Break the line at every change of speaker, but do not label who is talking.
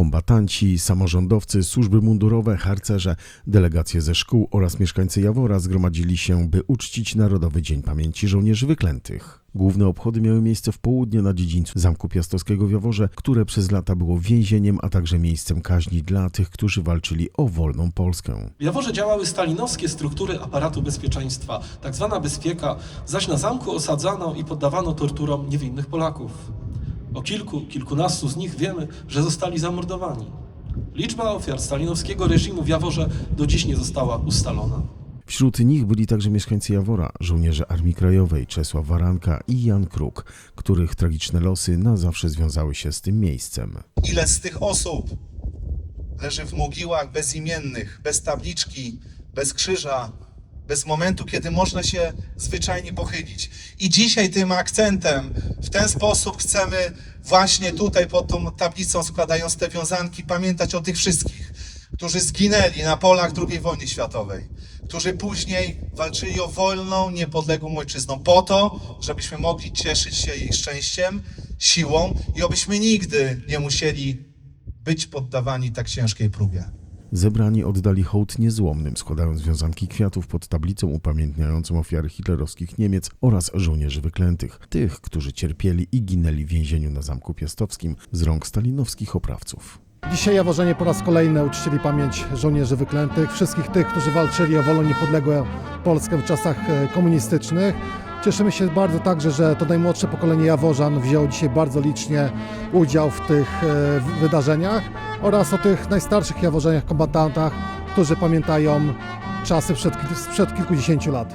Kombatanci, samorządowcy, służby mundurowe, harcerze, delegacje ze szkół oraz mieszkańcy Jawora zgromadzili się, by uczcić Narodowy Dzień Pamięci Żołnierzy Wyklętych. Główne obchody miały miejsce w południe na dziedzińcu Zamku Piastowskiego w Jaworze, które przez lata było więzieniem, a także miejscem kaźni dla tych, którzy walczyli o wolną Polskę.
W Jaworze działały stalinowskie struktury aparatu bezpieczeństwa, tak zwana bezpieka, zaś na zamku osadzano i poddawano torturom niewinnych Polaków. O kilku, kilkunastu z nich wiemy, że zostali zamordowani. Liczba ofiar stalinowskiego reżimu w Jaworze do dziś nie została ustalona.
Wśród nich byli także mieszkańcy Jawora, żołnierze Armii Krajowej Czesław Waranka i Jan Kruk, których tragiczne losy na zawsze związały się z tym miejscem.
Ile z tych osób leży w mogiłach bezimiennych, bez tabliczki, bez krzyża, bez momentu, kiedy można się zwyczajnie pochylić. I dzisiaj tym akcentem, w ten sposób chcemy właśnie tutaj pod tą tablicą składając te wiązanki pamiętać o tych wszystkich, którzy zginęli na polach II wojny światowej, którzy później walczyli o wolną, niepodległą ojczyzną po to, żebyśmy mogli cieszyć się jej szczęściem, siłą i abyśmy nigdy nie musieli być poddawani tak ciężkiej próbie.
Zebrani oddali hołd niezłomnym, składając wiązanki kwiatów pod tablicą upamiętniającą ofiary hitlerowskich Niemiec oraz żołnierzy wyklętych, tych, którzy cierpieli i ginęli w więzieniu na Zamku Piastowskim z rąk stalinowskich oprawców.
Dzisiaj Jaworzenie po raz kolejny uczcili pamięć żołnierzy wyklętych, wszystkich tych, którzy walczyli o wolną, niepodległą Polskę w czasach e, komunistycznych. Cieszymy się bardzo także, że to najmłodsze pokolenie Jaworzan wzięło dzisiaj bardzo licznie udział w tych e, wydarzeniach oraz o tych najstarszych Jaworzeniach, kombatantach, którzy pamiętają czasy przed, sprzed kilkudziesięciu lat.